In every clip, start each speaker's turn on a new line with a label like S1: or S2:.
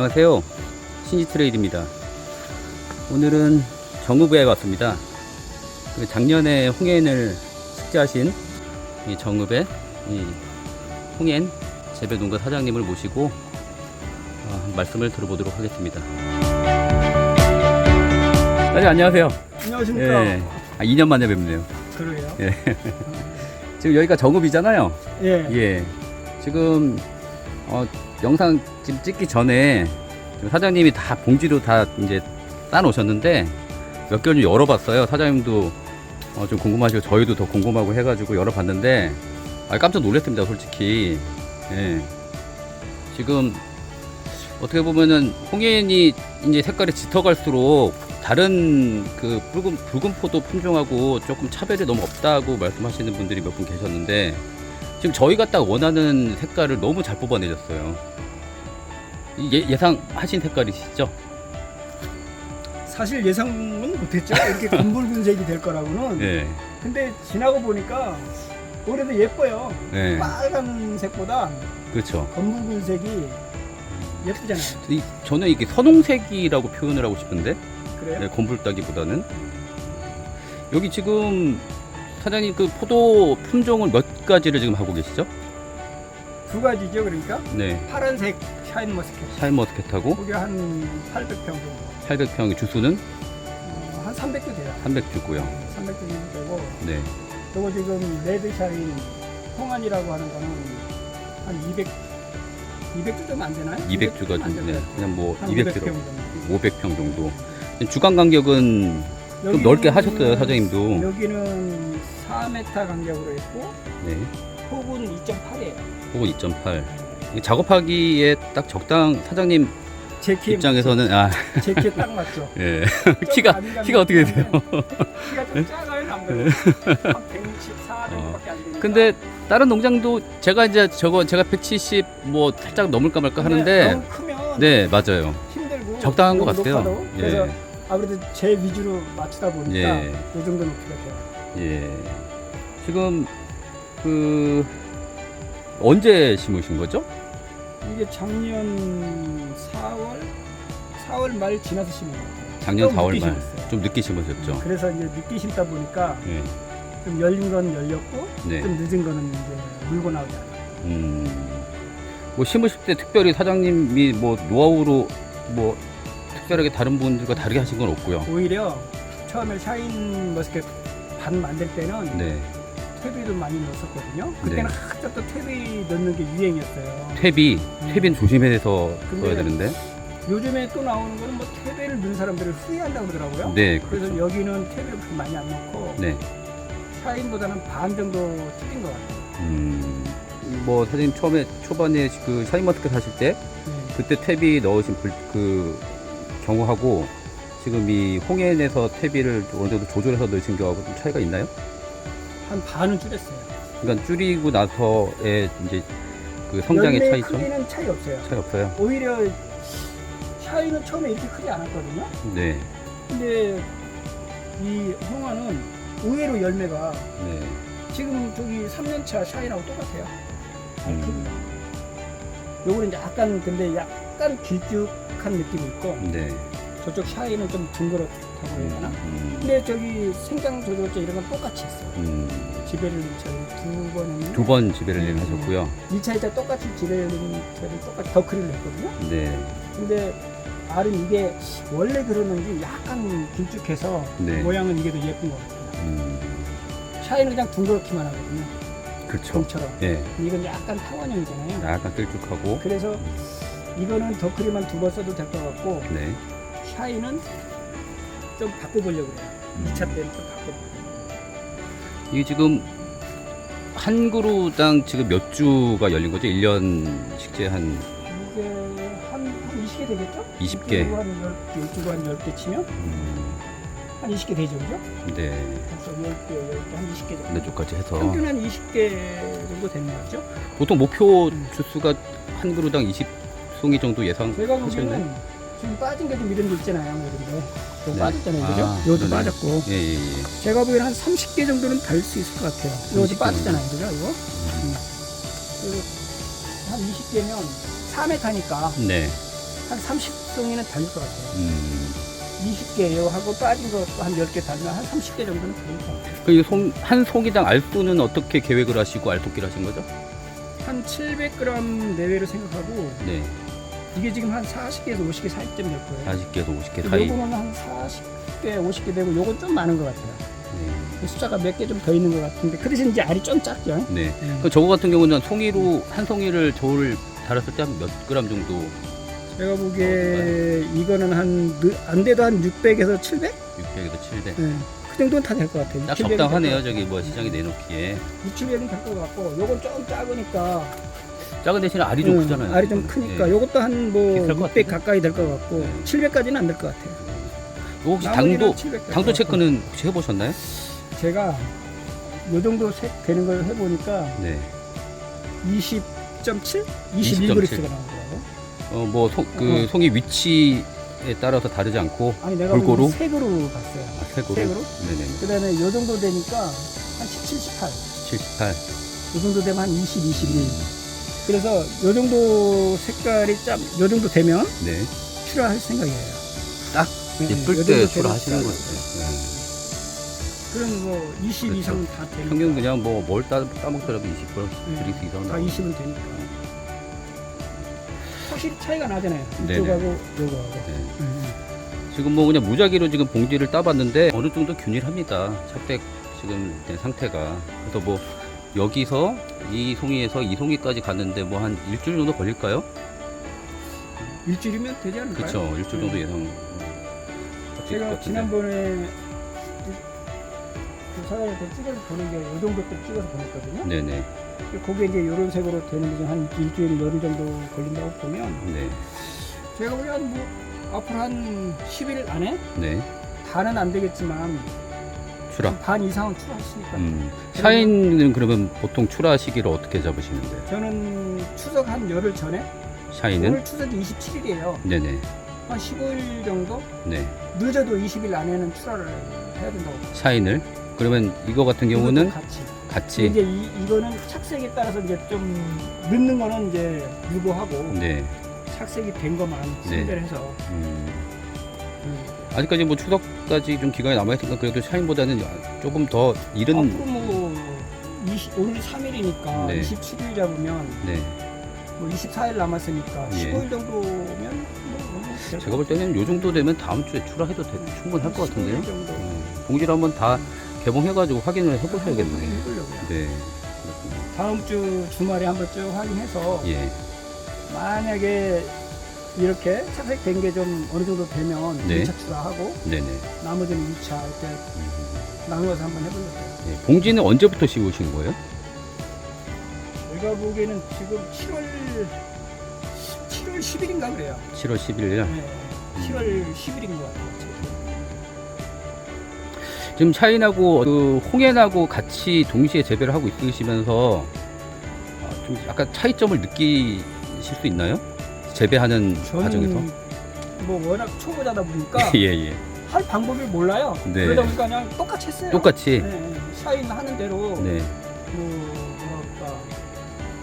S1: 안녕하세요. 신지 트레이드입니다. 오늘은 정읍에 왔습니다. 그 작년에 홍해인을 숙제하신 이 정읍의 이 홍해인 재배농가 사장님을 모시고 어, 말씀을 들어보도록 하겠습니다. 네, 안녕하세요.
S2: 안녕하십니까.
S1: 예. 아, 2년 만에 뵙네요.
S2: 그러게요.
S1: 예. 지금 여기가 정읍이잖아요.
S2: 예.
S1: 예. 지금 어, 영상 지금 찍기 전에 지금 사장님이 다 봉지로 다 이제 따 놓으셨는데 몇 개월 좀 열어봤어요. 사장님도 어, 좀 궁금하시고 저희도 더 궁금하고 해가지고 열어봤는데 아, 깜짝 놀랐습니다. 솔직히. 예. 지금 어떻게 보면은 홍해인이 이제 색깔이 짙어갈수록 다른 그 붉은 붉은 포도 품종하고 조금 차별이 너무 없다고 말씀하시는 분들이 몇 분 계셨는데 지금 저희가 딱 원하는 색깔을 너무 잘 뽑아내셨어요. 이 예, 예상하신 색깔이시죠?
S2: 사실 예상은 못했죠. 이렇게 검붉은색이 될 거라고는.
S1: 예.
S2: 근데 지나고 보니까 올해도 예뻐요.
S1: 예.
S2: 빨간색보다
S1: 그렇죠.
S2: 검붉은색이 예쁘잖아요.
S1: 이, 저는 이게 선홍색이라고 표현을 하고 싶은데
S2: 그래요?
S1: 네, 검붉다기보다는 여기 지금 사장님 그 포도 품종을 몇 가지를 지금 하고 계시죠?
S2: 두 가지죠. 그러니까
S1: 네.
S2: 파란색 샤인 머스켓.
S1: 샤인 머스켓하고
S2: 거기 한 800평 정도.
S1: 800평의 주수는
S2: 어, 한 300도 돼요.
S1: 300주고요.
S2: 300도 정도 되고.
S1: 네.
S2: 그리고 지금 레드 샤인 홍안이라고 하는 거는 한 200, 200도 좀 안 되나요?
S1: 200주가
S2: 좀안
S1: 좀 네. 그냥
S2: 뭐한
S1: 200주
S2: 500평 정도.
S1: 500평 정도. 주간 간격은 좀 넓게 하셨어요, 사장님도.
S2: 여기는 4m 간격으로 했고
S1: 네.
S2: 폭은 2.8이에요.
S1: 혹은 2.8. 작업하기에 딱 적당 사장님
S2: 제 키에
S1: 입장에서는 아,
S2: 맞죠? 제 키에 딱 맞죠.
S1: 예.
S2: 좀
S1: 키가 키가 어떻게 되세요?
S2: 키가 좀 작아요, 안 그래요? 한 164 정도밖에 안 되니까.
S1: 어. 근데 다른 농장도 제가 이제 저거 제가 170 뭐 살짝 넘을까 말까
S2: 근데
S1: 하는데
S2: 너무 크면
S1: 네, 맞아요.
S2: 힘들고
S1: 적당한 것
S2: 너무
S1: 같아요.
S2: 높아도.
S1: 예.
S2: 그래서 아무래도 제 위주로 맞추다 보니까
S1: 예.
S2: 이 정도 높이가 돼요.
S1: 예. 지금 그 언제 심으신 거죠?
S2: 이게 작년 4월 4월 말 지나서 심은 것 같아요.
S1: 작년
S2: 좀
S1: 4월
S2: 늦게
S1: 말.
S2: 심었어요.
S1: 좀 늦게 심으셨죠?
S2: 그래서 이제 늦게 심다 보니까
S1: 예.
S2: 좀 열린 건 열렸고
S1: 네.
S2: 좀 늦은 거는 이제 물고 나오지 않아요.
S1: 음. 뭐 심으실 때 특별히 사장님이 뭐 노하우로 뭐 특별하게 다른 분들과 다르게 하신 건 없고요.
S2: 오히려 처음에 샤인 머스켓 반 만들 때는
S1: 네.
S2: 퇴비도 많이 넣었었거든요. 그때는
S1: 네.
S2: 한참 또 퇴비 넣는 게 유행이었어요.
S1: 퇴비, 퇴비는 조심해서
S2: 근데
S1: 써야 되는데.
S2: 요즘에 또 나오는 거는 뭐 퇴비를 넣은 사람들을 후회한다고 그러더라고요.
S1: 네,
S2: 그래서
S1: 그렇죠.
S2: 여기는 퇴비를 그렇게 많이 안 넣고
S1: 네.
S2: 샤인보다는 반 정도 튀긴 것 같아요.
S1: 음. 뭐 사장님 처음에 초반에 그 샤인머스켓 하실 때
S2: 네.
S1: 그때 퇴비 넣으신 불, 그 경우하고 지금 이 홍해에서 퇴비를 어느 정도 조절해서 넣으신 경우하고 좀 차이가 있나요?
S2: 한 반은 줄였어요.
S1: 그러니까 줄이고 나서의 이제 그 성장의
S2: 열매
S1: 차이점
S2: 크기는 차이 없어요.
S1: 차이 없어요.
S2: 오히려 샤인은 처음에 이렇게 크지 않았거든요.
S1: 네,
S2: 근데 이 홍화는 의외로 열매가
S1: 네.
S2: 지금 저기 3년차 샤인하고 똑같아요.
S1: 음,
S2: 요거는 이제 약간 근데 약 간 길쭉한 느낌이 있고
S1: 네.
S2: 저쪽 샤인은 좀 둥그렇다고 해야 되나?
S1: 음,
S2: 근데 저기 생장 조절제 이런 건 똑같이 했어요.
S1: 음.
S2: 지배를 저희 두번 했는데
S1: 두 번 지배를 하셨고요.
S2: 2차, 2차 똑같이 지배를 똑같이 더크리를 했거든요.
S1: 네,
S2: 근데 알은 이게 원래 그러는지 약간 길쭉해서
S1: 네.
S2: 모양은 이게 더 예쁜 것 같아요.
S1: 음,
S2: 샤인은 그냥 둥그렇기만 하거든요.
S1: 그렇죠.
S2: 공처럼.
S1: 네,
S2: 이건 약간 타원형이잖아요.
S1: 약간 끌쭉하고,
S2: 그래서 이거는 더크리만 두 번 써도 될 것 같고
S1: 네.
S2: 샤인은 좀 바꿔보려고 그래요.
S1: 음.
S2: 2차 때는 좀 바꿔보려고.
S1: 이게 지금 한 그루당 지금 몇 주가 열린 거죠? 1년 식재 한
S2: 이게 한, 한 20개 되겠죠?
S1: 20개.
S2: 이쪽으로 한 10, 이쪽으로 한 10개 치면
S1: 음,
S2: 한 20개 되죠, 그죠?
S1: 네.
S2: 그래서 10개, 10개, 한 20개 정도.
S1: 반대쪽까지 해서
S2: 평균 한 20개 정도 되는 것 같죠?
S1: 보통 목표 주수가 한 그루당 20 송이 정도 예상
S2: 제가? 보기에는 지금 빠진 게 좀 이런 게 있잖아요, 뭐 이런 게. 좀
S1: 네.
S2: 빠졌잖아요,
S1: 아,
S2: 그죠? 이것도
S1: 네네.
S2: 빠졌고.
S1: 예, 예, 예.
S2: 제가 보기에는 한 30개 정도는 달 수 있을 것 같아요.
S1: 30개
S2: 이것도 빠졌잖아요, 그죠? 이거?
S1: 음,
S2: 그리고 한 20개면 4m니까
S1: 네.
S2: 한 30송이는 달릴 것 같아요.
S1: 음.
S2: 20개요 하고 빠진 거한 10개 달면 한 30개 정도는 달릴 것 같아요.
S1: 그한 송이당 알수는 어떻게 계획을 하시고 알토끼를 하신 거죠?
S2: 한 700g 내외로 생각하고
S1: 네.
S2: 이게 지금 한 40개에서 50개 사이쯤 될 거예요.
S1: 40개에서 50개 사이.
S2: 요거는 한 40개, 50개 되고 요건 좀 많은 것 같아요.
S1: 네.
S2: 숫자가 몇 개 좀 더 있는 것 같은데 그 대신 이제 알이 좀 작죠.
S1: 네.
S2: 음.
S1: 그 저거 같은 경우는 송이로 한 송이를 저울 달았을 때 한 몇 그램 정도
S2: 제가 보기에 이거는 한안 돼도 한 600에서 700?
S1: 600에서 700.
S2: 네. 그 정도는 다 될 것 같아요. 딱600은
S1: 적당하네요. 저기 뭐 시장에 내놓기에.
S2: 6, 700은 될 것 같고 요건 좀 작으니까
S1: 작은 대신에 알이 좀
S2: 음,
S1: 크잖아요.
S2: 알이 좀. 크니까
S1: 네.
S2: 요것도 한뭐
S1: 비쌀
S2: 것600
S1: 같은데?
S2: 가까이 될 것 같고
S1: 네.
S2: 700까지는 안 될 것 같아요.
S1: 이거 혹시 당도
S2: 700 될것
S1: 당도. 체크는 혹시 해보셨나요?
S2: 제가 요 정도 색 되는 걸 해보니까
S1: 네.
S2: 20.7?
S1: 20.7.
S2: 21그리스가 나오더라고.
S1: 어뭐 그
S2: 어.
S1: 송이 위치에 따라서 다르지 않고
S2: 아니 내가
S1: 골고루?
S2: 색으로 봤어요.
S1: 아, 색으로.
S2: 색으로?
S1: 네네.
S2: 그 다음에 요 정도 되니까 한 17, 18.
S1: 78.
S2: 요 정도 되면 한 20, 21. 그래서 요 정도 색깔이 짬, 요 정도 되면
S1: 네.
S2: 출하할 생각이에요.
S1: 딱
S2: 네, 요
S1: 예쁠 때 출하하시는
S2: 딱.
S1: 거예요.
S2: 그럼 뭐 20
S1: 그렇죠.
S2: 이상은 다 되니까.
S1: 평균 그냥 뭐 뭘 따먹더라도 20%
S2: 네.
S1: 드릴 수 이상
S2: 다
S1: 나오고.
S2: 20은 되니까. 확실히 차이가 나잖아요.
S1: 네네.
S2: 이쪽하고 요거하고.
S1: 네.
S2: 음.
S1: 지금 뭐 그냥 무작위로 지금 봉지를 따봤는데 어느 정도 균일합니다. 착백 지금 된 상태가. 그래서 뭐 여기서 이 송이에서 이 송이까지 갔는데 뭐 한 일주일 정도 걸릴까요?
S2: 일주일이면 되지 않을까요?
S1: 그렇죠. 일주일 정도
S2: 네.
S1: 예상.
S2: 제가
S1: 같은데.
S2: 지난번에 그 사장님한테 찍어서 보는 게요 정도 때 찍어서 보냈거든요.
S1: 네네.
S2: 거기에 이제 이런 색으로 되는 게 한 일주일 열흘 정도 걸린다고 보면
S1: 네.
S2: 제가 보기엔 한뭐 앞으로 한 10일 안에
S1: 네.
S2: 다는 안 되겠지만
S1: 출하.
S2: 한반 이상은 출하했으니까
S1: 음. 샤인은 그러면 보통 출하 시기를 어떻게 잡으시는데요?
S2: 저는 추석 한 열흘 전에
S1: 샤인은?
S2: 오늘 추석이 27일이에요.
S1: 네네.
S2: 한 15일 정도
S1: 네.
S2: 늦어도 20일 안에는 출하를 해야 된다고.
S1: 샤인을? 그러면 이거 같은 경우는
S2: 이것도 같이.
S1: 같이.
S2: 이제 이, 이거는 착색에 따라서 이제 좀 늦는 거는 이제 유보하고
S1: 네.
S2: 착색이 된 것만 선별해서
S1: 음.
S2: 음.
S1: 아직까지 뭐 추석까지 좀 기간이 남아있으니까 그래도 샤인보다는 조금 더 이른
S2: 앞으로 뭐 20, 오늘 3일이니까
S1: 네.
S2: 27일 잡으면
S1: 네.
S2: 뭐 24일 남았으니까
S1: 예.
S2: 15일 정도면 뭐
S1: 제가 볼 때는 요 정도 되면 다음 주에 출하해도 돼- 충분할 것 같은데요.
S2: 15일 정도
S1: 음, 봉지를 한번 다 개봉해가지고 확인을 해보셔야겠네.
S2: 해보려고요.
S1: 네.
S2: 다음 주 주말에 한번 쭉 확인해서
S1: 예.
S2: 만약에 이렇게 착색된 게 좀 어느 정도 되면
S1: 네.
S2: 1차 출하하고
S1: 네네.
S2: 나머지는 2차 이렇게
S1: 음,
S2: 나누어서 한번 해보려고요.
S1: 예. 봉지는 언제부터 씌우신 거예요?
S2: 제가 보기에는 지금 7월 7월 10일인가 그래요.
S1: 7월 11일.
S2: 네, 7월 10일인 것 같아요.
S1: 지금 샤인하고 그 홍해하고 같이 동시에 재배를 하고 있으시면서 아, 좀 약간 차이점을 느끼실 수 있나요? 재배하는 과정에서?
S2: 뭐 워낙 초보자다 보니까
S1: 예, 예.
S2: 할 방법을 몰라요.
S1: 네.
S2: 그러다 보니까 그냥 똑같이 했어요.
S1: 똑같이.
S2: 네, 네. 샤인 하는 대로
S1: 네.
S2: 뭐 뭐랄까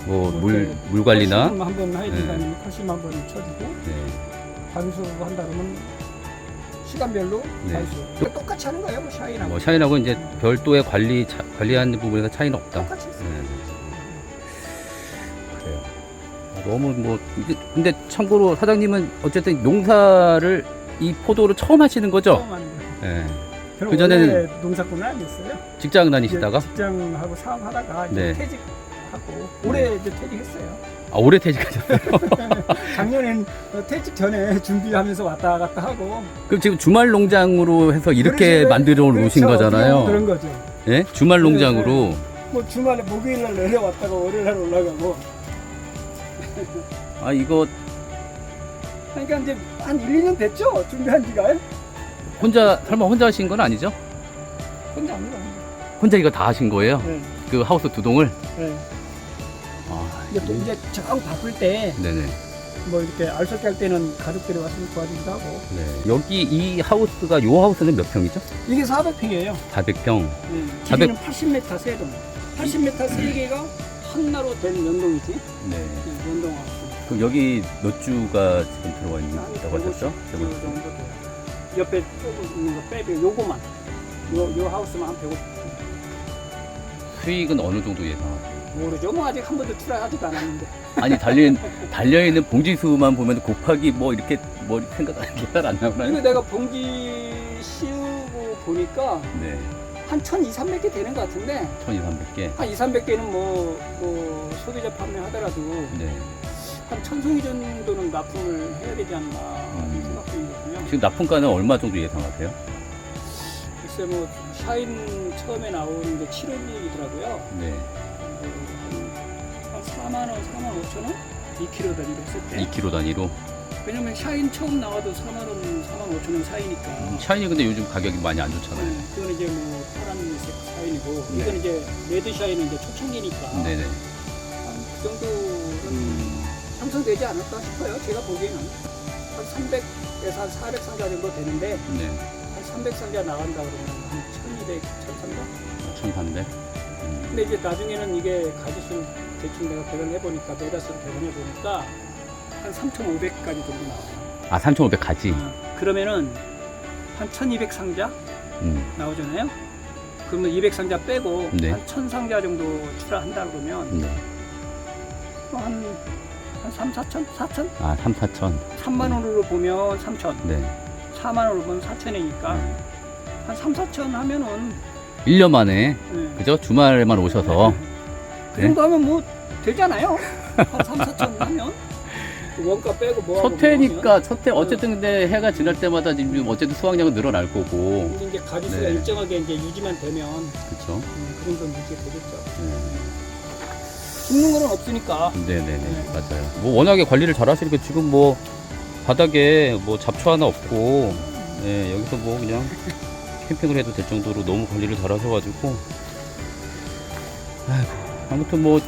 S1: 뭐,
S2: 뭐
S1: 물,
S2: 이렇게
S1: 물 관리나.
S2: 칼슘 한번 해야
S1: 네.
S2: 된다면 칼슘 한번 쳐주고
S1: 네.
S2: 반수 한다 그러면 시간별로
S1: 네.
S2: 똑같이 하는 거예요 뭐 샤인하고
S1: 뭐 샤인하고 이제 별도의 관리, 차- 관리하는 부분에서 차이는 없다.
S2: 똑같이 했어요.
S1: 네. 너무 뭐 근데 참고로 사장님은 어쨌든 농사를 이 포도로 처음 하시는 거죠?
S2: 처음 하는 거예요.
S1: 네.
S2: 저는
S1: 그 전에는
S2: 원래 농사꾼은 아니었어요.
S1: 직장 다니시다가
S2: 이제 직장하고 사업하다가 이제
S1: 네.
S2: 퇴직하고 올해 이제 퇴직했어요.
S1: 아, 올해 퇴직하셨어요.
S2: 작년엔 어, 퇴직 전에 준비하면서 왔다 갔다 하고
S1: 그럼 지금 주말 농장으로 해서 이렇게
S2: 그래서-
S1: 만들어 놓으신
S2: 그렇죠.
S1: 거잖아요.
S2: 그런 거죠.
S1: 예? 주말 농장으로.
S2: 뭐 주말에 목요일 날 내려왔다가 월요일 날 올라가고
S1: 아, 이거
S2: 그러니까 이제 한 1, 2년 됐죠? 준비한 지가
S1: 혼자 설마 혼자 하신 건 아니죠?
S2: 혼자 안 해요.
S1: 혼자 이거 다 하신 거예요?
S2: 네.
S1: 그 하우스 두 동을?
S2: 네.
S1: 아,
S2: 이제 또 이제 정 바쁠 때뭐
S1: 네네.
S2: 이렇게 알속기 할 때는 가족들이 왔으면 도와주기도 하고
S1: 네. 여기 이 하우스가 요 하우스는 몇 평이죠?
S2: 이게 400평이에요.
S1: 400평.
S2: 네.
S1: 400
S2: 길이는 80m 세 동. 80m 세 개가 하나로 된 연동이지.
S1: 네.
S2: 네, 연동하고.
S1: 그럼 여기 몇 주가 지금 들어와
S2: 한
S1: 있다고 하셨죠?
S2: 150 정도 돼요. 옆에 조금 있는 거 빼고 요거만 요, 요 하우스만 한 150.
S1: 수익은 어느 정도 예상하세요?
S2: 모르죠. 뭐 아직 한 번도 출하하지도 않았는데.
S1: 아니 달려 달려 있는 봉지 수만 보면 곱하기 뭐 이렇게 뭐 생각 계산 안
S2: 이거
S1: 나오나요?
S2: 내가 봉지 씌우고 보니까
S1: 네,
S2: 한 1,200, 300개 되는 것 같은데
S1: 1,200개.
S2: 한 2, 300개는 뭐, 뭐 소비자 판매하더라도
S1: 네.
S2: 한 천송이 정도는 납품을 해야 되지 않나
S1: 음.
S2: 생각 중이거든요.
S1: 지금 납품가는 얼마 정도 예상하세요?
S2: 글쎄 뭐 샤인 처음에 나온 게 7월이더라고요.
S1: 네.
S2: 한 4만 원, 4만 5천 원? 2kg 단위로 했을 때.
S1: 2kg 단위로.
S2: 왜냐면 샤인 처음 나와도 4만 원, 4만 5천 원 사이니까.
S1: 음, 샤이니 근데 요즘 가격이 많이 안 좋잖아요.
S2: 네, 그건 이제 뭐 파란 색 샤인이고
S1: 네.
S2: 이건 이제 레드 샤인은 이제 초창기니까
S1: 네네.
S2: 한 그 정도는
S1: 음,
S2: 형성되지 않을까 싶어요. 제가 보기에는 한 300에서 한 400 상자 정도 되는데
S1: 네.
S2: 한 300 상자 나간다 그러면 한 1200, 1300?
S1: 1,300. 음,
S2: 근데 이제 나중에는 이게 가지수를 대충 내가 계산해 보니까 메다수를 계산해 보니까 한 3,500까지 정도 나와요.
S1: 아, 3,500 가지.
S2: 그러면은 한 1,200 상자
S1: 음,
S2: 나오잖아요. 그러면 200 상자 빼고
S1: 네.
S2: 한1,000 상자 정도 출하한다 그러면
S1: 네.
S2: 또 한, 한 3, 4천? 4천?
S1: 아, 3, 4천.
S2: 3만 원으로 보면 3천,
S1: 네.
S2: 4만 원으로 보면 4천이니까 한 3, 4천 하면은
S1: 1년 만에,
S2: 네.
S1: 그죠? 주말에만 오셔서.
S2: 그 정도 하면 뭐 되잖아요. 한 3, 4천 하면 원가 빼고 뭐 하고
S1: 서태니까, 서태, 어쨌든 근데 해가 지날 때마다 지금 어쨌든 수확량은 늘어날 거고.
S2: 뭐 하면. 근데 이제 가지수가
S1: 네.
S2: 일정하게 이제 유지만 되면
S1: 그쵸?
S2: 음, 그 정도는 유지가 되겠죠.
S1: 네.
S2: 죽는 거는 없으니까.
S1: 네네네.
S2: 네.
S1: 맞아요. 뭐 워낙에 관리를 잘 하시니까 지금 뭐 바닥에 뭐 잡초 하나 없고, 네, 여기서 뭐 그냥 캠핑을 해도 될 정도로 너무 관리를 잘 하셔가지고. 아이고, 아무튼 뭐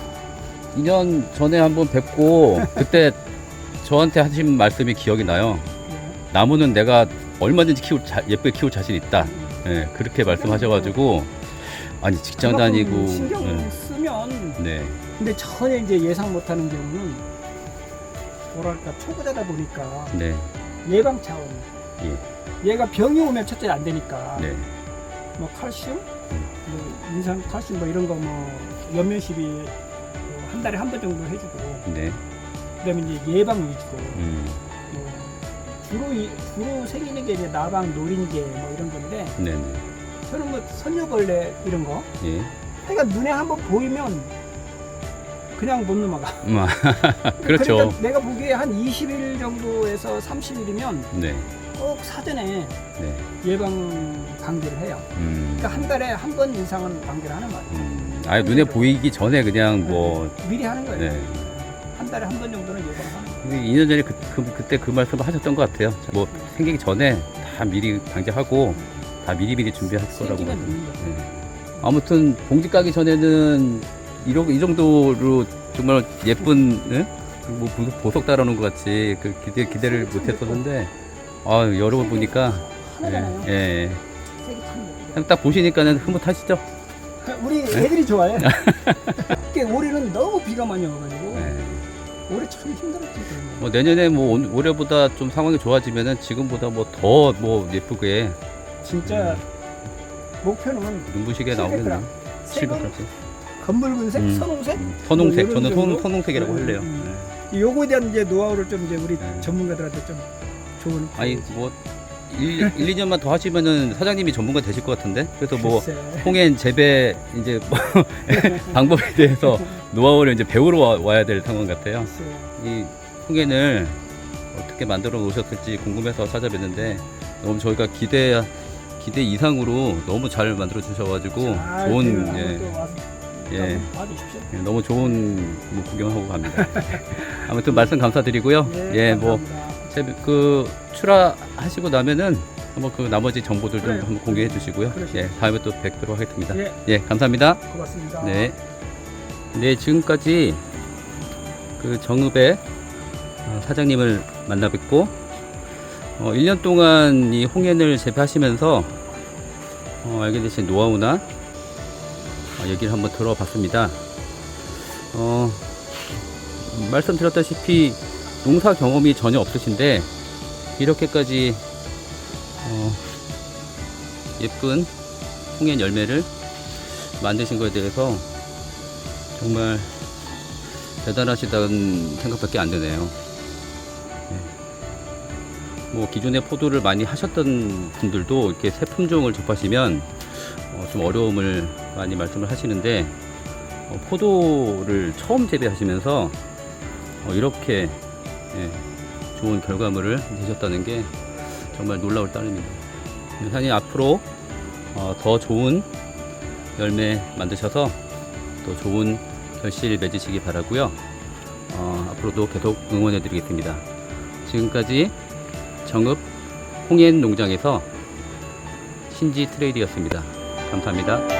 S1: 2년 전에 한번 뵙고, 그때 저한테 하신 말씀이 기억이 나요. 나무는 내가 얼마든지 키울 자, 예쁘게 키울 자신 있다. 네, 그렇게 말씀하셔가지고 아니 직장 다니고
S2: 신경
S1: 네,
S2: 쓰면
S1: 네,
S2: 근데 전혀 이제 예상 못하는 경우는 뭐랄까 초보자다 보니까
S1: 네,
S2: 예방 차원.
S1: 예.
S2: 얘가 병이 오면 첫째 안 되니까.
S1: 네,
S2: 뭐 칼슘, 뭐 인상 칼슘 뭐 이런 거 뭐 연면시비 뭐한 달에 한 번 정도 해주고.
S1: 네,
S2: 그다음에 이제 예방 위주고
S1: 음,
S2: 뭐 주로 이- 주로 생기는 게 이제 나방, 노린개 뭐 이런 건데
S1: 네, 네,
S2: 저는 뭐 선녀벌레 이런 거.
S1: 예,
S2: 그러니까 눈에 한번 보이면 그냥 못 넘어가.
S1: 음, 아, 그렇죠.
S2: 그러니까 내가 보기에 한 20일 정도에서 30일이면
S1: 네,
S2: 꼭 사전에
S1: 네,
S2: 예방 방지를 해요.
S1: 음,
S2: 그러니까 한 달에 한 번 이상은 방지를 하는 거예요.
S1: 음, 아예 눈에 보이기 전에 그냥 뭐
S2: 미리 하는 거예요.
S1: 네.
S2: 한 달에 한 번 정도는 예방하는 거예요.
S1: 2년 전에 그, 그, 그때 그 말씀 하셨던 것 같아요. 뭐 생기기 전에 다 미리 방지하고 다 미리미리 준비할 거라고. 말씀.
S2: 있는.
S1: 네. 아무튼 봉지 까기 전에는 이러, 이 정도로 정말 예쁜 예? 뭐 보- 보석 따라오는 것 같이 그 기대 기대를 못했었는데 아 여러 번 보니까 예,
S2: 하나잖아요.
S1: 예.
S2: 색이 참 예쁘죠.
S1: 그냥 딱 보시니까는 흐뭇하시죠?
S2: 우리 애들이 좋아해. 이게 올해는 너무 비가 많이 와가지고
S1: 예.
S2: 올해 참 힘들었지. 그러면.
S1: 뭐 내년에 뭐 올- 올해보다 좀 상황이 좋아지면은 지금보다 뭐 더 뭐 예쁘게
S2: 진짜 목표는
S1: 눈부시게
S2: 700g.
S1: 나오겠네요.
S2: 색은
S1: 700까지.
S2: 검붉은색,
S1: 음.
S2: 선홍색.
S1: 음, 선홍색
S2: 뭐
S1: 저는 선? 선홍색이라고
S2: 음,
S1: 할래요.
S2: 음.
S1: 네.
S2: 요거에 대한 이제 노하우를 좀 이제 우리
S1: 네.
S2: 전문가들한테 좀 조언을
S1: 아니 뭐 1, 1, 2년만 더 하시면은 사장님이 전문가 되실 것 같은데 그래서 뭐
S2: 글쎄.
S1: 홍해인 재배 이제 뭐 방법에 대해서 노하우를 이제 배우러 와, 와야 될 상황 같아요.
S2: 글쎄.
S1: 이 홍해를 어떻게 만들어 놓으셨을지 궁금해서 찾아뵀는데 너무 저희가 기대 기대 이상으로 너무 잘 만들어 주셔가지고
S2: 잘
S1: 좋은
S2: 그
S1: 예, 예,
S2: 봐주십시오.
S1: 예, 너무 좋은 뭐 구경하고 갑니다. 아무튼 말씀 감사드리고요. 예, 뭐
S2: 감사합니다.
S1: 제, 그 출하하시고 나면은 한번 그 나머지 정보들 좀
S2: 그래요.
S1: 한번 공개해 주시고요.
S2: 그러시죠.
S1: 예, 다음에 또 뵙도록 하겠습니다.
S2: 예,
S1: 예, 감사합니다.
S2: 고맙습니다.
S1: 네. 네, 지금까지 그 정읍의 어, 사장님을 만나 뵙고 어, 1년 동안 이 홍해를 재배하시면서 어, 알게 되신 노하우나 어, 얘기를 한번 들어봤습니다. 어, 음, 말씀드렸다시피 농사 경험이 전혀 없으신데 이렇게까지 어, 예쁜 홍엔 열매를 만드신 거에 대해서 정말 대단하시다는 생각밖에 안 드네요. 네. 뭐 기존에 포도를 많이 하셨던 분들도 이렇게 새 품종을 접하시면 어, 좀 어려움을 많이 말씀을 하시는데 어, 포도를 처음 재배하시면서 어, 이렇게 예, 좋은 결과물을 내셨다는 게 정말 놀라울 따름입니다. 사장님 앞으로 어, 더 좋은 열매 만드셔서 더 좋은 결실 맺으시기 바라고요. 어, 앞으로도 계속 응원해 드리겠습니다. 지금까지 정읍 홍엔 농장에서 신지 트레이드였습니다. 감사합니다.